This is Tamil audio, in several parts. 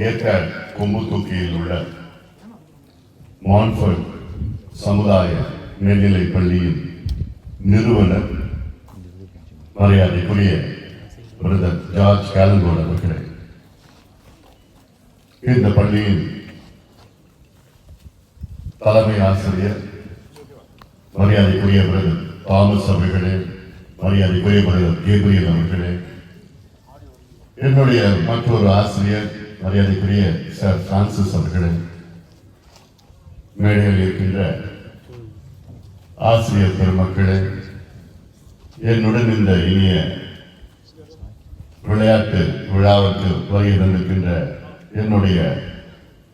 ஏற்காடு கொம்புத்தூக்கியில் உள்ள மான்ஃபர்ட் சமுதாய மேல்நிலை பள்ளியின் நிறுவனர் மரியாதைக்குரிய பிரதர் ஜார்ஜ் கேலங்கோட் அவர்களே இந்த பள்ளியின் தலைமை ஆசிரியர் மரியாதைக்குரிய பிரதர் தாமஸ் அவர்களே மரியாதைக்குரிய பிரதர் கேபிரியல் அவர்களே என்னுடைய மற்றொரு ஆசிரியர் மரியாதைக்குரிய சார் பிரான்சிஸ் அவர்களே மேடையில் இருக்கின்ற ஆசிரியர் பெருமக்களே என்னுடன் இந்த இனிய விளையாட்டு விழாவுக்கு வருகை தந்திருக்கின்ற என்னுடைய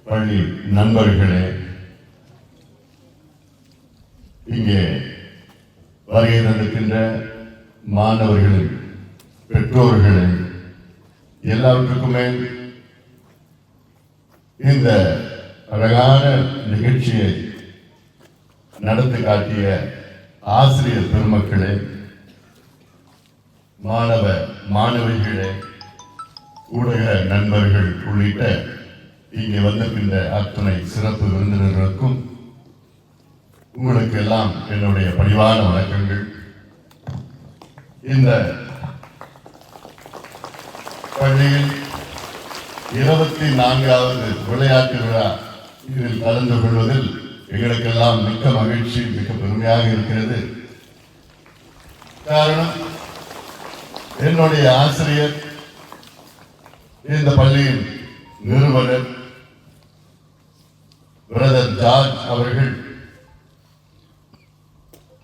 பள்ளி நண்பர்களே இங்கே வருகை தந்திருக்கின்ற மாணவர்களின் பெற்றோர்களே எல்லாவற்றுக்குமே இந்த அழகான நிகழ்ச்சியை நடத்தி காட்டிய ஆசிரியர் பெருமக்களே மாணவ மாணவிகளே ஊடக நண்பர்கள் உள்ளிட்ட இங்கே வந்திருக்கின்ற அத்தனை சிறப்பு விருந்தினர்களுக்கும் உங்களுக்கு எல்லாம் என்னுடைய பணிவான வணக்கங்கள். இந்த பள்ளியில் இருபத்தி நான்காவது விளையாட்டு விழா இதில் கலந்து கொள்வதில் எங்களுக்கெல்லாம் மிக்க மகிழ்ச்சி மிக பெருமையாக இருக்கிறது. காரணம் என்னுடைய ஆசிரியர் இந்த பள்ளியின் நிறுவனர் பிரதர் ஜார்ஜ் அவர்கள்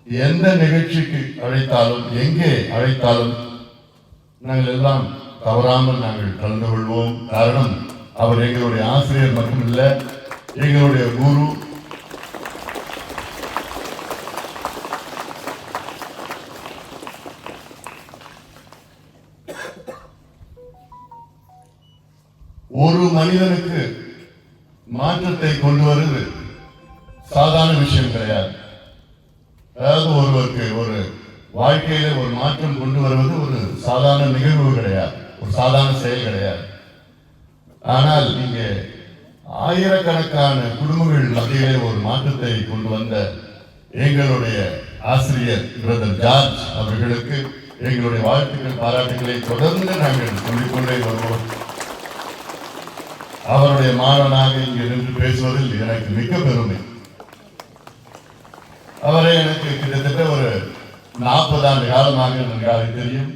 எந்த நிகழ்ச்சிக்கு அழைத்தாலும் எங்கே அழைத்தாலும் நாங்கள் எல்லாம் தவறாமல் நாங்கள் கலந்து கொள்வோம். காரணம் அவர் எங்களுடைய ஆசிரியர் மட்டுமல்ல எங்களுடைய குரு. ஒரு மனிதனுக்கு மாற்றத்தை கொண்டு வருவது சாதாரண விஷயம் கிடையாது. அதாவது ஒருவருக்கு ஒரு வாழ்க்கையில ஒரு மாற்றம் கொண்டு வருவது ஒரு சாதாரண நிகழ்வு கிடையாது. சாதாரண செயல் கிடையாது. ஆனால் இங்கே ஆயிரக்கணக்கான குடும்பங்கள் மத்தியிலே ஒரு மாற்றத்தை கொண்டு வந்த எங்களுடைய ஆசிரியர் பிரதர் ஜார்ஜ் அவர்களுக்கு எங்களுடைய வாழ்த்துக்கள் பாராட்டுகளை தொடர்ந்து நாங்கள் சொல்லிக்கொண்டே வருவோம். அவருடைய மாணவனாக இங்கே நின்று பேசுவதில் எனக்கு மிக்க பெருமை. அவரை எனக்கு கிட்டத்தட்ட ஒரு நாற்பது ஆண்டு காலமாக நன்றாக தெரியும்?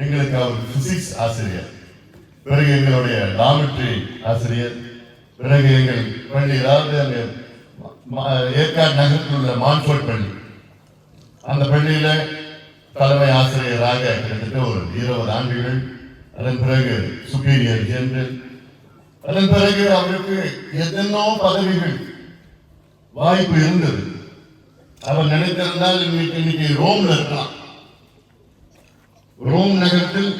எங்களுக்கு அவர் பிசிக்ஸ் ஆசிரியர். பிறகு எங்களுடைய லாமிட்ரி ஆசிரியர். பிறகு எங்கள் பள்ளி அதாவது அங்கே ஏற்காடு நகரத்தில் உள்ள மான்ஃபோர்ட் பள்ளி. அந்த பள்ளியில் தலைமை ஆசிரியராக கிட்டத்தட்ட ஒரு இருபது ஆண்டுகள். அதன் பிறகு சுப்பீரியர் ஜெனரல் அதன் பிறகு அவருக்கு எத்தனோ பதவிகள் வாய்ப்பு இருந்தது. அவர் நினைத்திருந்தால் இன்னைக்கு இன்னைக்கு ரோம்ல இருக்கலாம். ரோம் நகரத்தில்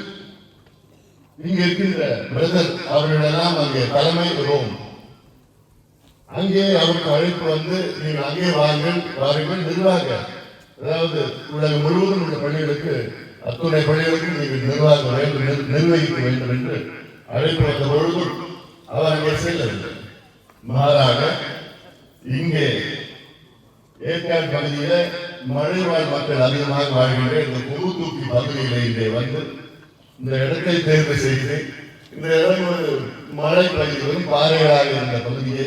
இங்க இருக்கின்ற பிரதர் அவர்களெல்லாம் அங்கே தலைமை ரோம். அங்கே அவருக்கு அழைப்பு வந்து நீங்கள் அங்கே வாருங்கள் வாருங்கள் நிர்வாக. அதாவது உலகம் முழுவதும் உள்ள பள்ளிகளுக்கு அத்துணை பள்ளிகளுக்கு நீங்கள் நிர்வாக வேண்டும் நிர்வகிக்க வேண்டும் என்று அழைப்பு வந்த பொழுதும் அவர் அங்கே செல்லவில்லை. மாறாக இங்கே ஏற்காடு பகுதியில் மழைவாழ் மக்கள் அதிகமாக வாழ்கின்ற இந்த குரு தூக்கி பகுதியிலே இங்கே வந்து இந்த இடத்தை தேர்வு செய்து இந்த இடம் ஒரு மழை பகுதி வரும் பாறைகளாக இருந்த பகுதியை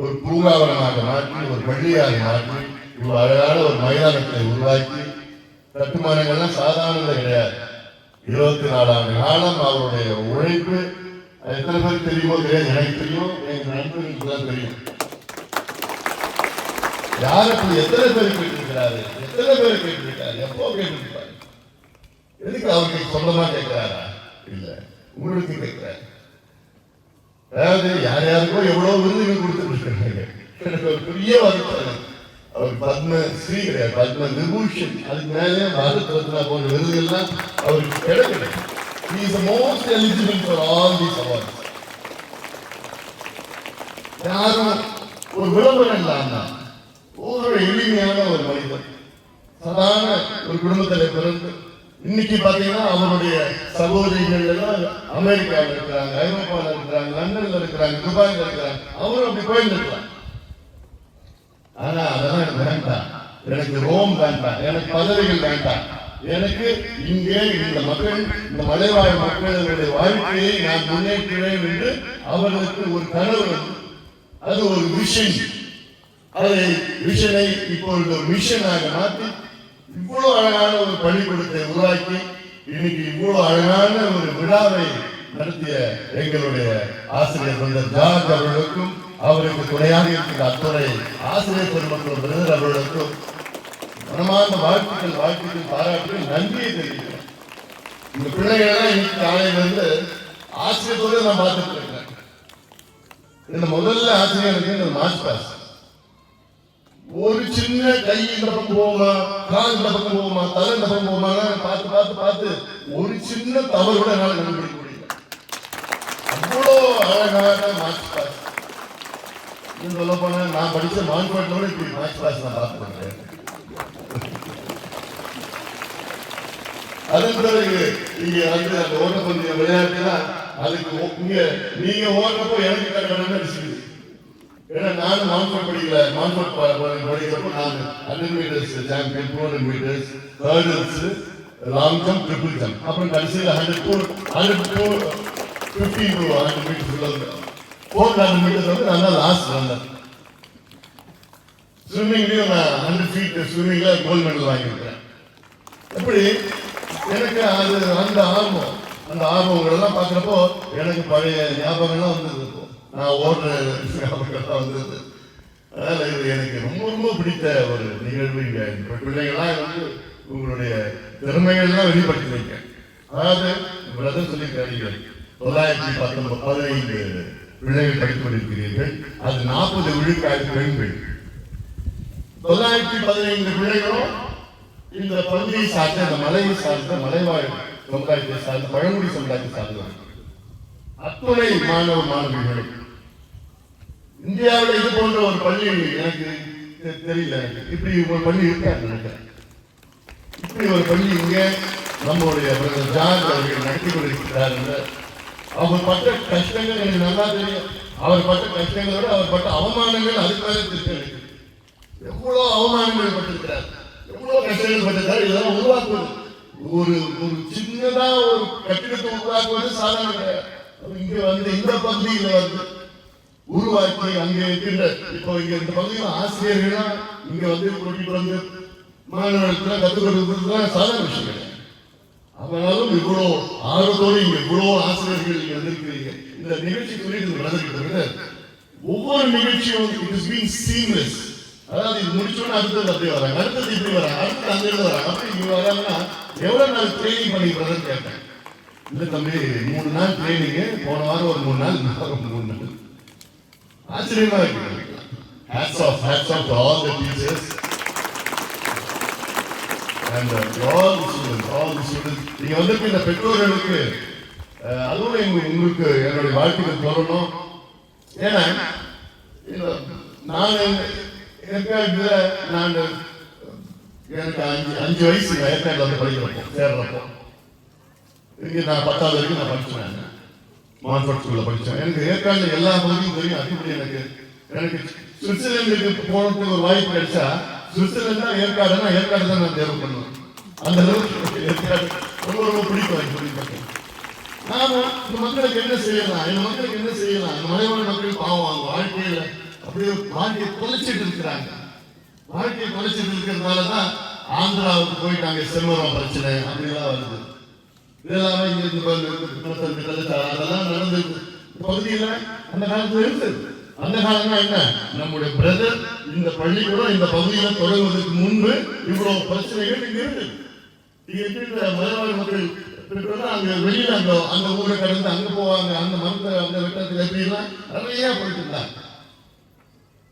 ஒரு பூங்காவனமாக மாற்றி ஒரு பள்ளியாக மாற்றி இவ்வளவு அழகான ஒரு மைதானத்தை உருவாக்கி கட்டுமானங்கள்லாம் சாதாரண கிடையாது. இருபத்தி நாலாம் காலம் அவருடைய உழைப்பு எத்தனை பேருக்கு தெரியுமோ தெரியாது. எனக்கு தெரியும் எங்க நண்பர்களுக்கு தான் தெரியும். யார் அப்படி எத்தனை பேர் கேட்டிருக்கிறாரு? எத்தனை பேர் கேட்டிருக்காரு? எப்போ கேட்டிருப்பாரு? எதுக்கு அவருக்கு சொந்தமா கேட்கிறாரா? இல்ல உங்களுக்கு கேட்கிறாரு. அதாவது யார் யாருக்கோ எவ்வளவு விருதுகள் கொடுத்துருக்காங்க எனக்கு ஒரு பெரிய வருத்தம் அவர் பத்ம ஸ்ரீ கிடையாது பத்ம விபூஷன். அதுக்கு மேலே பாரத் ரத்னா போன்ற விருதுகள்லாம் அவருக்கு கிடைக்கல. He is the most eligible for all these awards. யாரும் ஒரு விளம்பரம் இல்லாம ஒரு எளிமையான ஒரு மனிதன். சாதாரண ஒரு குடும்பத்தில் பிறந்து இன்னைக்கு பாத்தீங்கன்னா அவருடைய சகோதரிகள் எல்லாம் அமெரிக்காவில் இருக்கிறாங்க ஐரோப்பாவில் இருக்கிறாங்க லண்டன்ல இருக்கிறாங்க துபாயில் இருக்கிறாங்க. அவரும் அப்படி போயிருந்திருக்கலாம். ஆனா அதெல்லாம் எனக்கு வேண்டாம். எனக்கு ரோம் வேண்டாம். எனக்கு பதவிகள் வேண்டாம். எனக்கு இங்கே இந்த மக்கள் இந்த மலைவாழ் மக்களுடைய வாழ்க்கையை நான் முன்னேற்றுவேன் என்று அவர்களுக்கு ஒரு கனவு அது ஒரு விஷன் அதை விஷனை இப்பொழுது ஒரு மிஷனாக மாற்றி இவ்வளவு அழகான ஒரு பள்ளிக்கூடத்தை உருவாக்கி இன்னைக்கு இவ்வளவு அழகான ஒரு விழாவை நடத்திய எங்களுடைய ஆசிரியர் வந்த ஜார்ஜ் அவர்களுக்கும் அவருக்கு துணையாக இருக்கிற அத்துறை ஆசிரியர் பெருமக்கள் பிரதர் அவர்களுக்கும் மனமார்ந்த வாழ்த்துக்கள் வாழ்த்துக்கள் பாராட்டுகள் நன்றியை தெரிவிக்கிறேன். இந்த பிள்ளைகள் எல்லாம் இன்னைக்கு காலையில இருந்து ஆசிரியத்தோடு நான் பார்த்துட்டு இருக்கேன். இந்த முதல்ல ஆசிரியர் மார்ச் பாஸ். ஒரு சின்ன கை இந்த பக்கம் போகுமா கால் இந்த பக்கம் போகுமா தலை இந்த பக்கம் போகுமா? பார்த்து பார்த்து பார்த்து ஒரு சின்ன தவறு கூட என்னால் கண்டுபிடிக்க முடியல. அவ்வளோ அழகாக மார்ச் கிளாஸ் இன்னும் சொல்ல போனா நான் படித்த மான்பாட்டில் கூட இப்படி மார்ச் கிளாஸ் நான் பார்த்து அதன் பிறகு இங்க வந்து அந்த ஓட்டப்பந்தய விளையாட்டுனா அதுக்கு ஒ- நீங்கள் நீங்க ஓடுறப்போ எனக்கு கடற்கடை அடிச்சுக்குது ஏன்னா நானும் மான்ஃபோர்ட் படிக்கல. மான்ஃபோர்ட் படிக்கிறப்போ நான் hundred metres champion two hundred metres hurdles long jump triple jump அப்புறம் கடைசியில் hundred two hundred two fifteen two hundred metres உள்ள ஃபோர் ஹண்ட்ரட் மீட்டர்ஸ் வந்து நான் தான் லாஸ்ட் வந்தேன் ஸ்விம்மிங்லேயும் நான் ஹண்ட்ரட் ஃபீட் ஸ்விம்மிங்கில் கோல்டு மெடல் வாங்கியிருக்கேன். எப்படி? எனக்கு அது அந்த ஆர்வம் அந்த ஆர்வங்களெல்லாம் பார்க்குறப்போ எனக்கு பழைய ஞாபகம்லாம் வந்தது நான் ஓடுற ஞாபகம்லாம் வந்தது. அதனால இது எனக்கு ரொம்ப ரொம்ப பிடித்த ஒரு நிகழ்வு இங்க. இந்த பிள்ளைங்கள்லாம் வந்து உங்களுடைய திறமைகள்லாம் வெளிப்படுத்துறீங்க அதாவது பிரதர் சொல்லியிருக்காரு தொள்ளாயிரத்தி பத்தொன்பது பதினைந்து பிள்ளைகள் படித்து கொண்டிருக்கிறீர்கள் அது நாற்பது விழுக்காடு பெண்கள் தொள்ளாயிரத்தி பதினைந்து பிள்ளைகளும் இந்த பகுதியை சார்ந்த அந்த மலையை சார்ந்த மலைவாழ் சமுதாயத்தை சார்ந்த பழங்குடி சமுதாயத்தை சார்ந்தவர்கள். அத்துணை மாணவ மாணவிகளுக்கு இந்தியாவில் இது போன்ற ஒரு பள்ளி எனக்கு தெரியல. எனக்கு இப்படி ஒரு பள்ளி இருக்காது நினைக்கிறேன். இப்படி ஒரு பள்ளி இங்கே நம்முடைய ஜார்ஜ் அவர்கள் நடத்தி கொண்டிருக்கிறார் அவர் பட்ட கஷ்டங்கள் எனக்கு நல்லா தெரியும். அவர் பட்ட கஷ்டங்களோட அவர் பட்ட அவமானங்கள் அதுக்காக மேல எவ்வளோ அவமானங்கள் பட்டிருக்கிறார். எவ்வளோ கஷ்டங்கள் பட்டிருக்கிறார். இதெல்லாம் உருவாக்குவது. ஒரு ஒரு சின்னதா ஒரு கட்டிடத்தை உருவாக்குவது சாதாரண இங்கே இங்க வந்து இந்த பகுதியில் வந்து உருவாக்கி அங்கே இருக்கின்ற இப்போ இங்க இந்த பகுதியில் ஆசிரியர்களா இங்க வந்து கூட்டிட்டு பிறந்து மாணவர்களுக்கு கத்துக் கொடுக்கிறதுலாம் சாதாரண விஷயம் கிடையாது. ஆனாலும் இவ்வளவு ஆர்வத்தோடு இங்க இவ்வளோ ஆசிரியர்கள் இங்க வந்திருக்கிறீங்க. இந்த நிகழ்ச்சி குறித்து நடந்துகிட்டு ஒவ்வொரு நிகழ்ச்சியும் இட் இஸ் பீன் சீம்லெஸ் அதாவது இது முடிச்சோன்னு அடுத்தது அப்படியே வராங்க. அடுத்தது இப்படி வராங்க. அடுத்தது அங்க இருந்து வராங்க. அப்படி இங்க வராங்கன்னா எவ்வளவு நாள் ட்ரைனிங் பண்ணி பிரதர் கேட்டேன். இல்லை தம்பி மூணு நாள் ட்ரைனிங்கு போன வாரம் ஒரு மூணு நாள் நாலு மூணு நாள். ஆச்சரியமா இருக்கு hats off hats off all the teachers and all the students all the students நீங்க வந்திருக்க இந்த பெற்றோர்களுக்கு அதுவும் எங்க- உங்களுக்கு என்னுடைய வாழ்க்கையில் சொல்லணும் ஏன்னா நான் ஏற்காடுல நான் எனக்கு அஞ்சு அஞ்சு வயசு ஏற்கனவே வந்து படிக்கிறப்போ சேர்றப்போ இங்கே நான் பத்தாவது வரைக்கும் நான் படிச்சுனேன் மான்ஃபோர்ட் ஸ்கூல்ல எனக்கு ஏற்காடுல எல்லா பகுதியும் தெரியும். அதுபடி எனக்கு எனக்கு சுவிட்சர்லாந்துக்கு போனதுக்கு ஒரு வாய்ப்பு கிடைச்சா சுவிட்சர்லாந்து ஏற்காடுனா ஏற்காடு தான் நான் தேர்வு பண்ணுவேன். அந்த அளவுக்கு ஏற்காடு ரொம்ப ரொம்ப பிடிக்கும் எனக்கு பிடிக்கும் நாம இந்த மக்களுக்கு என்ன செய்யலாம்? இந்த மக்களுக்கு என்ன செய்யலாம்? இந்த மலைவாழ் மக்கள் பாவம் அவங்க வாழ்க்கையில அப்படியே வாழ்க்கையை தொலைச்சிட்டு இருக்கிறாங்க. வாழ்க்கையை தொலைச்சிட்டு இருக்கிறதுனால தான் ஆந்திராவுக்கு போயிட்டாங்க. செல்வரம் பிரச்சனை அப்படிலாம் வருது. இதெல்லாமே இங்க அதெல்லாம் நடந்தது பகுதியில் பகுதியில அந்த காலத்துல இருந்தது அந்த காலம்னா என்ன? நம்முடைய பிரதர் இந்த பள்ளிக்கூடம் இந்த பகுதியில தொடங்குவதற்கு முன்பு இவ்வளவு பிரச்சனைகள் இங்க இருந்தது இங்க மலைவாழ் மக்கள் அங்க வெளியில அந்த அந்த ஊரை கடந்து அங்க போவாங்க. அந்த மரத்தை அந்த வெட்டத்துல எப்படிலாம் நிறைய போயிட்டு இருந்தாங்க.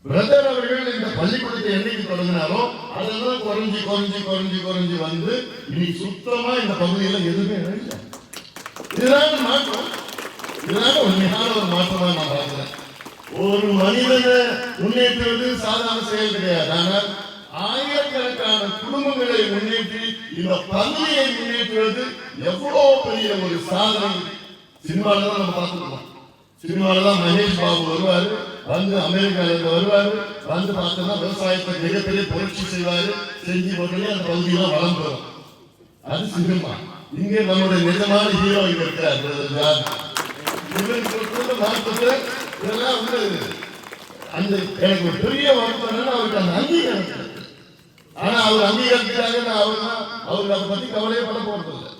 பிரதர் அவர்கள் இந்த பள்ளிக்கூடத்தை என்னைக்கு தொடங்கினாரோ அதெல்லாம் குறைஞ்சி குறைஞ்சி குறைஞ்சி குறைஞ்சி வந்து இனி சுத்தமா இந்த பகுதியில எதுவுமே இல்லை. இதுதான் மாற்றம். இதுதான் உண்மையான ஒரு மாற்றமா நான் பார்க்கிறேன். ஒரு மனிதனை முன்னேற்றுவது சாதாரண செயல் கிடையாது. ஆனால் ஆயிரக்கணக்கான குடும்பங்களை முன்னேற்றி இந்த பகுதியை முன்னேற்றுவது எவ்வளவு பெரிய ஒரு சாதனை. சினிமாவில் தான் நம்ம பார்த்துருக்கோம் சினிமாவில் தான் மகேஷ் பாபு வருவாரு. வந்து அமெரிக்கால வருவார். வந்து பார்த்தோம்னா விவசாயத்தை மிகப்பெரிய புரட்சி செய்வார். செஞ்சு உடனே அந்த பகுதியெல்லாம் வளம் பெறும். அது சினிமா. இங்கே நம்முடைய நிஜமான ஹீரோ இங்க இருக்கிறார் brother இதெல்லாம் வந்து அந்த எனக்கு ஒரு பெரிய வருத்தம் என்னன்னா அவருக்கு அந்த அங்கீகாரம் கிடையாது. ஆனா அவர் அங்கீகாரத்துக்காக நான் அவர் அவருக்கு அதை பத்தி கவலையே பண்ண போறது இல்லை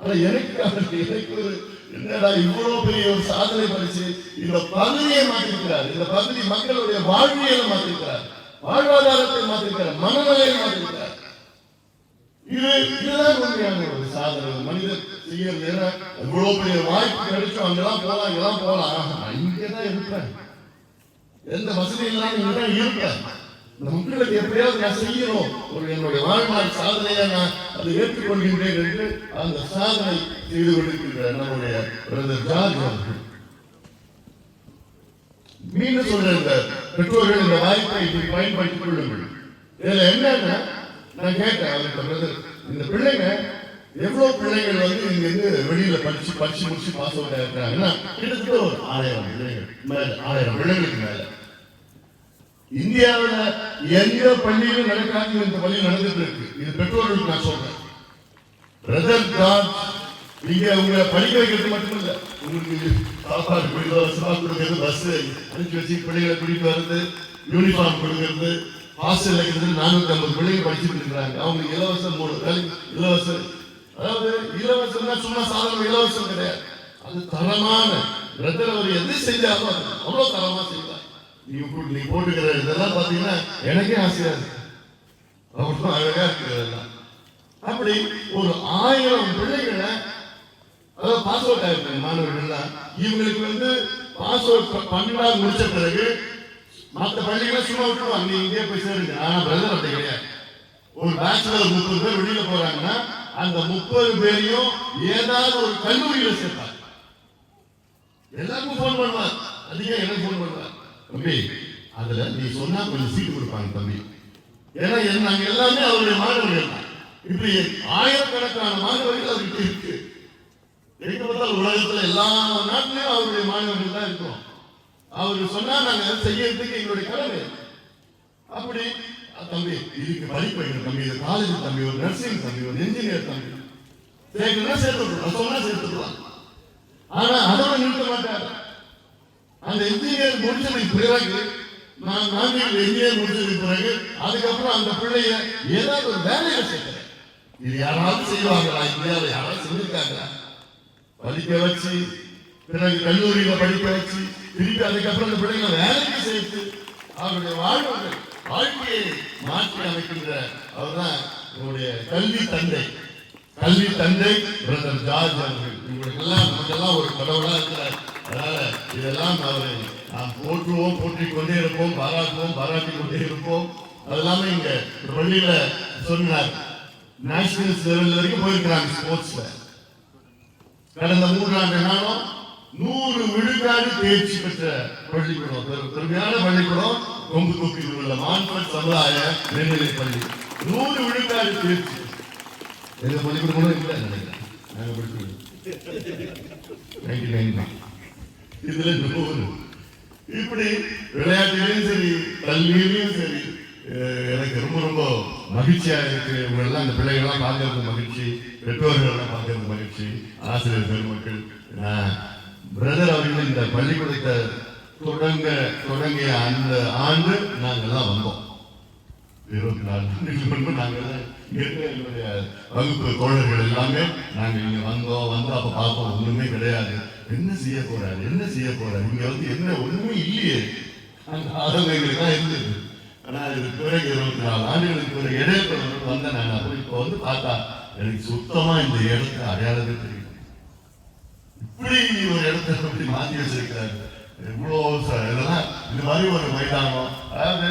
ஆனா எனக்கு அவருக்கு எனக்கு ஒரு என்னடா இவ்வளவு பெரிய ஒரு சாதனை படிச்சு இந்த பகுதியை மாற்றிருக்கிறார். இந்த பகுதி மக்களுடைய வாழ்வியலை மாற்றிருக்கிறார். வாழ்வாதாரத்தை மாற்றிருக்கிறார். மனநிலையை மாற்றிருக்கிறார். இது இதுதான் உண்மையான ஒரு சாதனை. ஒரு மனிதர் செய்யறது ஏன்னா இவ்வளவு பெரிய வாய்ப்பு கிடைச்சோம் அங்கெல்லாம் போலாம் இங்கெல்லாம் போலாம். ஆஹா, இங்கதான் இருப்பேன். எந்த வசதி இல்லாம இங்கதான் இருப்பேன். இந்த மக்களுக்கு எப்படியாவது நான் செய்யணும். ஒரு என்னுடைய வாழ்நாள் சாதனையை நான் அதை ஏற்றுக்கொள்கின்றேன் என்று அந்த சாதனை செய்து கொண்டிருக்கின்ற நம்முடைய பிரதர் ஜார்ஜ் அவர்கள். மீண்டும் சொல்றேன் இந்த பெற்றோர்கள் இந்த வாய்ப்பை இப்படி பயன்படுத்திக் கொள்ளுங்கள். இதுல என்னன்னா நான் கேட்டேன் அவர்கிட்ட பிரதர் இந்த பிள்ளைங்க எவ்வளவு பிள்ளைகள் வந்து இங்க இருந்து வெளியில படிச்சு படிச்சு முடிச்சு பாஸ் அவுட் ஆயிருக்காங்கன்னா கிட்டத்தட்ட ஒரு ஆயிரம் பிள்ளைகள் மேல ஆயிரம் பிள்ளைகளுக்கு மேல. இந்தியாவில் எந்த பள்ளியிலும் நடக்காது இந்த பள்ளி நடந்துட்டு இருக்கு. இது பெற்றோர்களுக்கு நான் சொல்றேன். பிரதர் ஜார்ஜ் நீங்க உங்களை படிக்க வைக்கிறது மட்டும் உங்களுக்கு சாப்பாடு இலவசமா கொடுக்கறது பஸ் அனுப்பிச்சு வச்சு பிள்ளைகளை கூட்டிட்டு வர்றது யூனிஃபார்ம் கொடுக்கறது ஹாஸ்டல் இருக்கிறது நானூத்தி ஐம்பது பிள்ளைங்க படிச்சுட்டு இருக்கிறாங்க. அவங்க இலவசம் மூணு வேலைக்கு இலவசம் அதாவது இலவசம்னா சும்மா சாதாரண இலவசம் கிடையாது. அது தரமான பிரதர் அவர் எது செஞ்சாலும் அவ்வளவு தரமா செய்யும் நீங்க நீங்க போட்டுக்கிற இதெல்லாம் பாத்தீங்கன்னா எனக்கே ஆசையா இருக்கு. அவ்வளவு அழகா இருக்கிறதெல்லாம் அப்படி ஒரு ஆயிரம் பிள்ளைகளை அதாவது பாஸ் அவுட் ஆயிருக்காங்க மாணவர்கள்லாம். இவங்களுக்கு வந்து பாஸ் அவுட் பன்னெண்டாவது முடிச்ச பிறகு மற்ற பள்ளிகளை சும்மா விட்டுருவாங்க. நீ இங்கே போய் சேருங்க. ஆனா பிரதர் அப்படி கிடையாது. ஒரு பேச்சுலர் முப்பது பேர் வெளியில போறாங்கன்னா அந்த முப்பது பேரையும் ஏதாவது ஒரு கல்லூரியில சேர்ப்பாங்க. எல்லாருக்கும் போன் பண்ணுவார் அதிகம் எனக்கு ஃபோன் பண்ணுவார் தம்பி அதுல நீ சொன்னா கொஞ்சம் சீட்டு கொடுப்பாங்க தம்பி. ஏன்னா என் நாங்க எல்லாமே அவருடைய மாணவர்கள் தான். இப்படி ஆயிரக்கணக்கான மாணவர்கள் அவருக்கு இருக்கு. எங்க பார்த்தால் உலகத்துல எல்லா நாட்டிலையும் அவருடைய மாணவர்கள் தான் இருக்கும். அவர் சொன்னா நாங்க செய்யறதுக்கு எங்களுடைய கடமை. அப்படி தம்பி இதுக்கு படிப்பு தம்பி. இது காலேஜ் தம்பி ஒரு நர்சிங் தம்பி ஒரு இன்ஜினியர் தம்பி. சேர்க்கணும்னா சேர்த்து விட்டுருவோம் சொன்னா சேர்த்து விட்டுருவாங்க ஆனா அதோட நிறுத்த மாட்டார். அந்த இன்ஜினியர் முடிச்சதுக்கு பிறகு நான் நாங்கள் இன்ஜினியர் முடிச்சதுக்கு பிறகு அதுக்கப்புறம் அந்த பிள்ளைய ஏதாவது ஒரு வேலையை சேர்க்கிறேன். இது யாராவது செய்வாங்களா இந்தியாவில் யாராவது செஞ்சிருக்காங்களா படிக்க வச்சு பிறகு கல்லூரியில படிக்க வச்சு திருப்பி அதுக்கப்புறம் அந்த பிள்ளைங்களை வேலைக்கு சேர்த்து அவருடைய வாழ்வுகள் வாழ்க்கையை மாற்றி அமைக்கின்ற அவர்தான் உங்களுடைய கல்வி தந்தை. கல்வி தந்தை பிரதர் ஜார்ஜ் அவர்கள். இவங்களுக்கெல்லாம் நமக்கெல்லாம் ஒரு கடவுளா இருக்கிறார். அதனால இதெல்லாம் அவரை நாம் போற்றுவோம் போற்றிக் கொண்டே இருப்போம் பாராட்டுவோம் பாராட்டி கொண்டே இருப்போம். அதெல்லாமே இங்க பள்ளியில சொன்னார். நேஷனல் லெவல் வரைக்கும் போயிருக்கிறாங்க ஸ்போர்ட்ஸ்ல கடந்த மூன்றாண்டு நாளும் நூறு விழுக்காடு தேர்ச்சி பெற்ற பள்ளிக்கூடம். பெருமையான பள்ளிக்கூடம். கொம்பு தொப்பியில் உள்ள மான்ஃபட் சமுதாய மேல்நிலை பள்ளி. நூறு விழுக்காடு தேர்ச்சி. எங்க பள்ளிக்கூடம் கூட இல்லை நினைக்கிறேன். நாங்கள் படிக்கிறோம் நைன்டி நைன் தான் இதுல நூறு இப்படி விளையாட்டுலையும் சரி கல்வியிலையும் சரி எனக்கு ரொம்ப ரொம்ப மகிழ்ச்சியா இருக்கு. இவங்க எல்லாம் இந்த பிள்ளைகள்லாம் பார்க்கறது மகிழ்ச்சி. பெற்றோர்கள் எல்லாம் பார்க்கறது மகிழ்ச்சி. ஆசிரியர் பெருமக்கள் பிரதர் அவர்கள் இந்த பள்ளிக்கூடத்தை தொடங்க தொடங்கிய அந்த ஆண்டு நாங்கள் தான் வந்தோம். இருபத்தி நாலு ஆண்டுகள் முன்பு நாங்கள் என்னுடைய வகுப்பு தோழர்கள் எல்லாமே நாங்கள் இங்கே வந்தோம். வந்து அப்போ பார்த்தோம் ஒன்றுமே கிடையாது. என்ன செய்ய போறாரு? என்ன செய்ய போறாரு? இங்க வந்து என்ன ஒண்ணுமே இல்லையே. அந்த ஆதங்கம் தான் இருந்தது. ஆனா இதுக்கு பிறகு இருபத்தி நாலு ஆண்டுகளுக்கு பிறகு இடையில வந்தேன். நான் அப்புறம் இப்போ வந்து பார்த்தா எனக்கு சுத்தமா இந்த இடத்த அடையாளமே தெரியும் இப்படி ஒரு இடத்தை எப்படி மாத்தி வச்சிருக்கிறாரு? எவ்வளவு இதெல்லாம் இந்த மாதிரி ஒரு மைதானம். அதாவது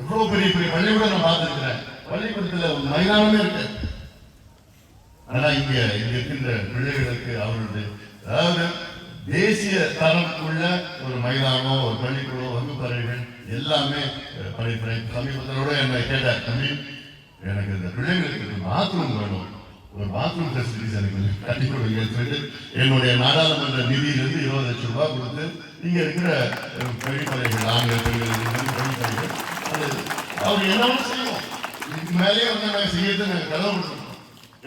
எவ்வளவு பெரிய பெரிய பள்ளிக்கூடம் நான் பார்த்துருக்கிறேன். பள்ளிக்கூடத்துல ஒரு மைதானமே இருக்கு. ஆனா இங்க இங்க இருக்கின்ற பிள்ளைகளுக்கு அவர்களுடைய அதாவது தேசிய தரம் உள்ள ஒரு மைதானம் ஒரு பள்ளிக்கூடம் வகுப்பறைகள் எல்லாமே பள்ளி சமீபத்தோட என்னை கேட்டார் தம்பி எனக்கு இந்த பிள்ளைங்களுக்கு பாத்ரூம் வேணும். ஒரு பாத்ரூம் ஃபெசிலிட்டிஸ் எனக்கு கொஞ்சம் கட்டி சொல்லிட்டு என்னுடைய நாடாளுமன்ற நிதியிலிருந்து இருபது லட்சம் ரூபாய் கொடுத்து இங்க இருக்கிற பள்ளிப்பறைகள் கழிப்பறைகள் ஆண்கள் பெண்கள் அது அவர் என்னவோ செய்வோம் இதுக்கு மேலேயே வந்து நாங்கள் செய்யறது நாங்கள் கதவு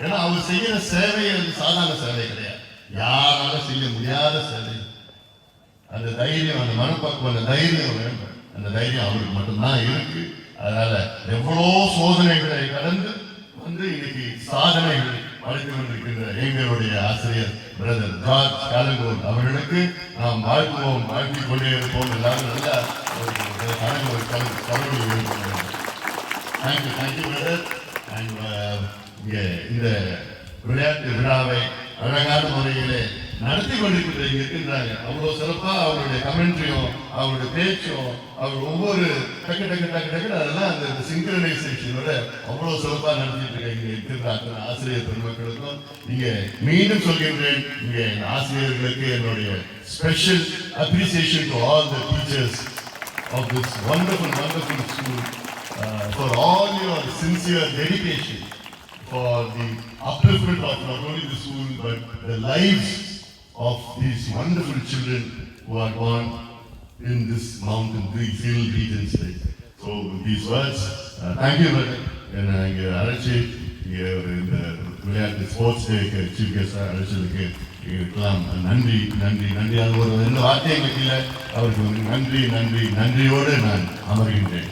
ஏன்னா அவர் செய்யற சேவை அது சாதாரண சேவை கிடையாது. யாரால செய்ய முடியாத சேவை அந்த தைரியம் அந்த மனப்பக்குவம் அந்த தைரியம் வேண்டும் அந்த தைரியம் அவருக்கு மட்டும்தான் இருக்கு. அதனால எவ்வளோ சோதனைகளை கடந்து வந்து இன்னைக்கு சாதனைகள் படைத்து கொண்டிருக்கின்ற எங்களுடைய ஆசிரியர் பிரதர் ஜார்ஜ் காலங்கோல் அவர்களுக்கு நாம் வாழ்த்துவோம் வாழ்த்திக் கொண்டே இருப்போம் எல்லாரும் நல்ல ஒரு கலந்து கலந்து தேங்க்யூ தேங்க்யூ பிரதர் இங்கே இந்த விளையாட்டு விழாவை அழகான முறையிலே நடத்தி கொண்டிருக்கிற இருக்கின்றாங்க அவ்வளவு சிறப்பா அவருடைய கமெண்ட்ரியும் அவருடைய பேச்சும் அவர் ஒவ்வொரு டக்கு டக்கு டக்கு டக்கு அதெல்லாம் அந்த சிங்க்ரனைசேஷனோட அவ்வளவு சிறப்பா நடத்திட்டு இருக்காங்க இங்க இருக்கிற ஆசிரியர் பெருமக்களுக்கும் இங்க மீண்டும் சொல்கின்றேன் இங்க என் ஆசிரியர்களுக்கு என்னுடைய special appreciation to all the teachers of this wonderful, wonderful school for all your sincere sincere for the upliftment of not only the school but the lives of these wonderful children who are born in this mountain, these hill regions. So with these words, uh, thank you, brother. என்னை இங்கே அழைச்சி இங்கே ஒரு இந்த விளையாட்டு ஸ்போர்ட்ஸ் டேக்கு சீஃப் கெஸ்டாக அழைச்சதுக்கு இருக்கலாம் நன்றி நன்றி நன்றி அது ஒரு எந்த வார்த்தை எங்களுக்கு இல்லை அவருக்கு வந்து நன்றி நன்றி நன்றியோடு நான் அமர்கின்றேன்